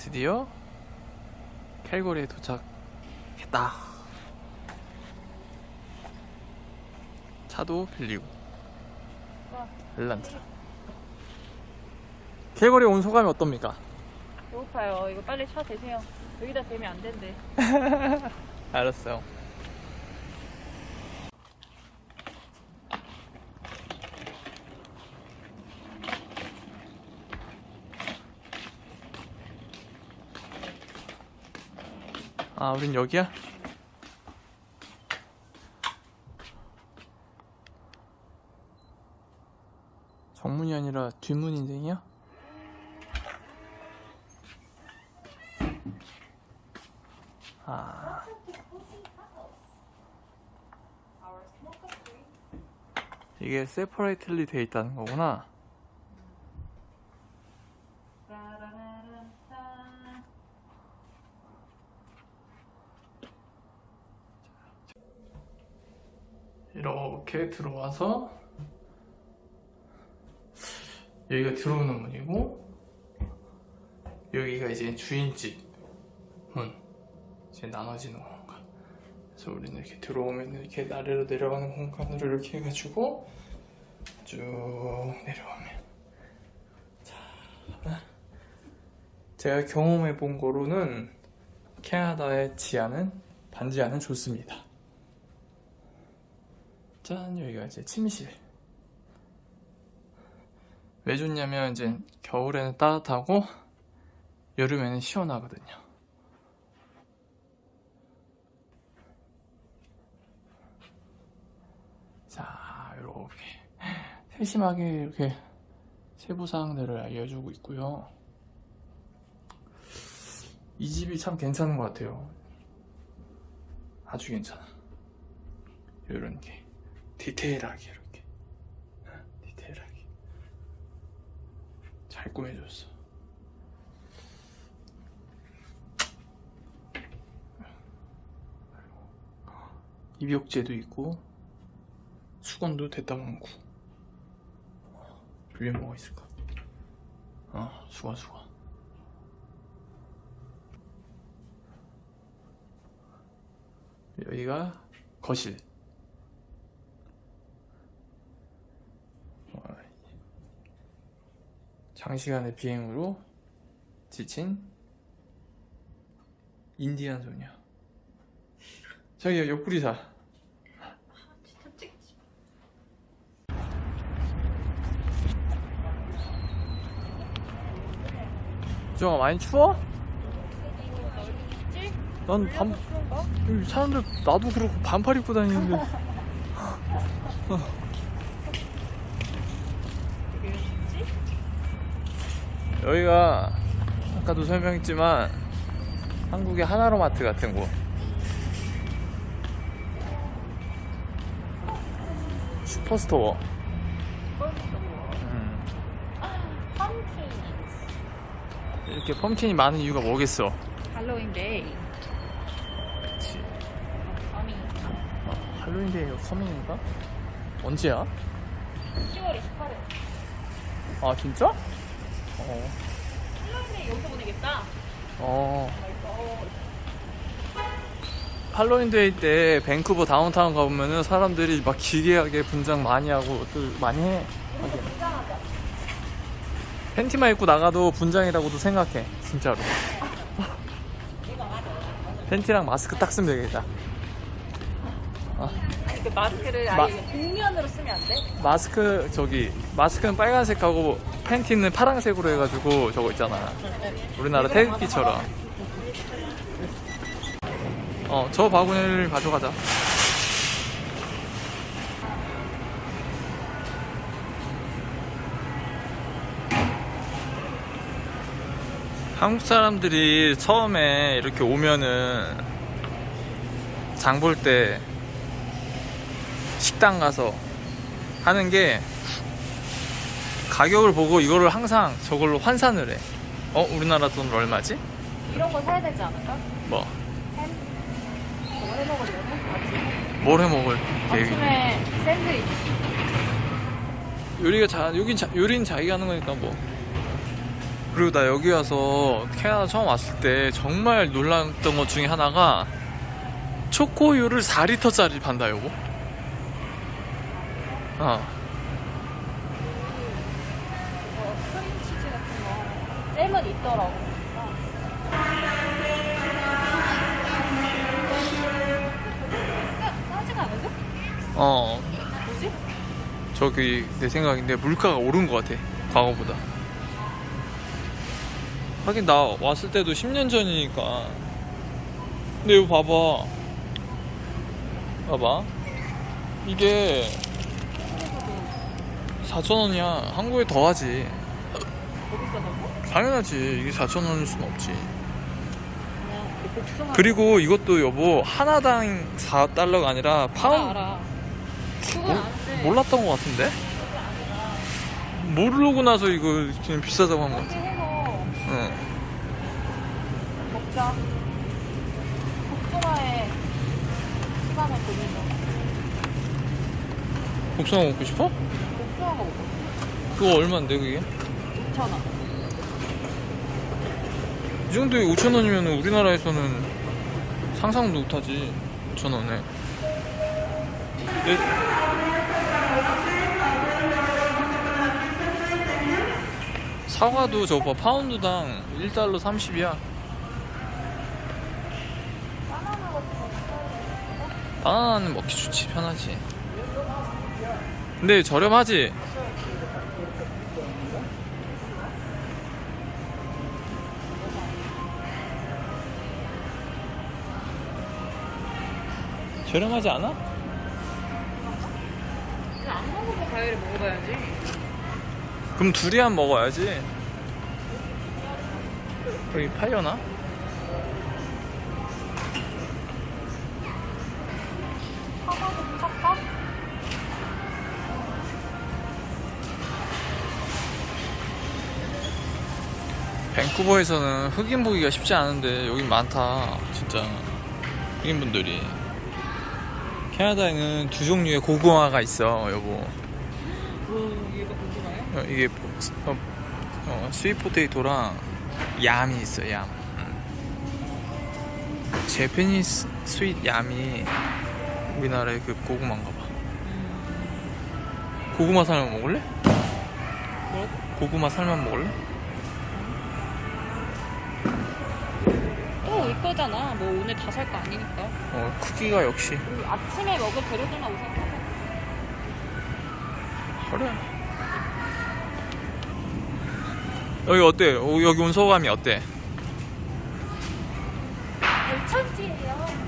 드디어 캘거리에 도착했다. 차도 빌리고 rel란트라. 캘거리 온 소감이 어떻습니까? 배고파요. 이거 빨리 차 대세요. 여기다 대면 안 된대. 알았어요. 아, 우린 여기야? 정문이 아니라 뒷문 인생이야? 아. 이게 세퍼레이틀리 돼 있다는 거구나. 이렇게 들어와서 여기가 들어오는 문이고 여기가 이제 주인집 문 이제 나눠지는 공간. 그래서 우리는 이렇게 들어오면 이렇게 아래로 내려가는 공간으로 이렇게 해가지고 쭉 내려오면 자 제가 경험해 본 거로는 캐나다의 지하는 반지하는 좋습니다. 짠 여기가 이제 침실. 왜 좋냐면 이제 겨울에는 따뜻하고 여름에는 시원하거든요. 자, 이렇게 세심하게 이렇게 세부 사항들을 알려주고 있고요. 이 집이 참 괜찮은 것 같아요. 아주 괜찮아. 이런 게 디테일하게 이렇게. 디테일하게. 잘 꾸며줬어. 입욕제도 있고 수건도 됐다 많고 위에 뭐가 있을까? 어 수건 수건. 여기가 거실 장시간의 비행으로 지친 인디안 소녀. 자기야 옆구리 사. 주영아 많이 추워? 난 반, 사람들 나도 그렇고 반팔 입고 다니는데 여기가 아까도 설명했지만 한국의 하나로마트 같은 곳 슈퍼스토어 음, 이렇게 펌킨이 많은 이유가 뭐겠어 할로윈 데이. 그치 어미. 어, 할로윈데이가 커밍인가? 언제야? 10월 28일. 아 진짜? 어, 데이 여기서 보내겠다. 어. 할로윈데이 때 밴쿠버 다운타운 가보면은 사람들이 막 기괴하게 분장 많이 하고 또 많이 해. 팬티만 입고 나가도 분장이라고도 생각해. 진짜로. 팬티랑 마스크 딱 쓰면 되겠다. 아니 그 마스크를 마- 아예 복면으로 쓰면 안 돼? 마스크 저기 마스크는 빨간색하고 팬티는 파란색으로 해가지고 저거 있잖아. 우리나라 태극기처럼. 어, 저 바구니를 가져가자. 한국 사람들이 처음에 이렇게 오면은 장 볼 때 식당 가서 하는 게 가격을 보고 이거를 항상 저걸로 환산을 해. 어, 우리나라 돈 얼마지? 이런 거 사야 되지 않을까? 뭐, 저거 해 먹으려면 아침. 뭘 해 먹을 계획이? 아침에 샌드위치. 요리가 자, 여긴 자, 요리는 자기가 하는 거니까 뭐. 그리고 나 여기 와서 캐나다 처음 왔을 때 정말 놀랐던 것 중에 하나가 초코우유를 4리터짜리 판다 여보 어 어, 크림치즈 같은 거 잼은 있더라고. 싸- 싸지가 않은데? 어, 뭐지? 저기 내 생각인데 물가가 오른 것 같아 과거보다 하긴 나 왔을 때도 10년 전이니까 근데 이거 봐봐 봐봐 이게 4,000원이야 한국에 더 하지 더 비싸다고? 당연하지 이게 4,000원일 순 없지 그냥 그 복숭아. 그리고 이것도 여보 하나당 4달러가 아니라 파운 알아, 알아. 그건 몰, 아는데. 몰랐던 것 같은데? 모르고 나서 이거 지금 비싸다고 한거 같아 해서 응. 먹자. 복숭아에 시간을 보내자. 복숭아 먹고 싶어? 그거 얼마인데 그게? 2,000원. 이 정도에 5천원이면 우리나라에서는 상상도 못하지 5천원에 사과도 저거 봐 파운드당 1달러 30이야 바나나 같은 거 바나나는 먹기 좋지 편하지 근데 저렴하지? 저렴하지 않아? 안 먹어본 과일을 먹어봐야지. 그럼 두리안 먹어야지 여기 팔려나? 사과도 살까? 밴쿠버에서는 흑인 보기가 쉽지 않은데 여긴 많다 진짜 흑인분들이 캐나다에는 두 종류의 고구마가 있어 여보 뭐 얘가 궁금해요? 어, 이게 어, 어, 스윗 포테이토랑 얌이 있어 얌 음. 제페니스 스윗 얌이 우리나라의 그 고구마인가 봐 고구마 살만 먹을래? 뭐라고? 고구마 살만 먹을래? 거잖아. 뭐 오늘 다 살 거 아니니까. 어 크기가 역시 그리고 아침에 먹을 재료들만 우선 사자. 그래. 여기 어때? 어, 여기 온 소감이 어때? 열천지예요.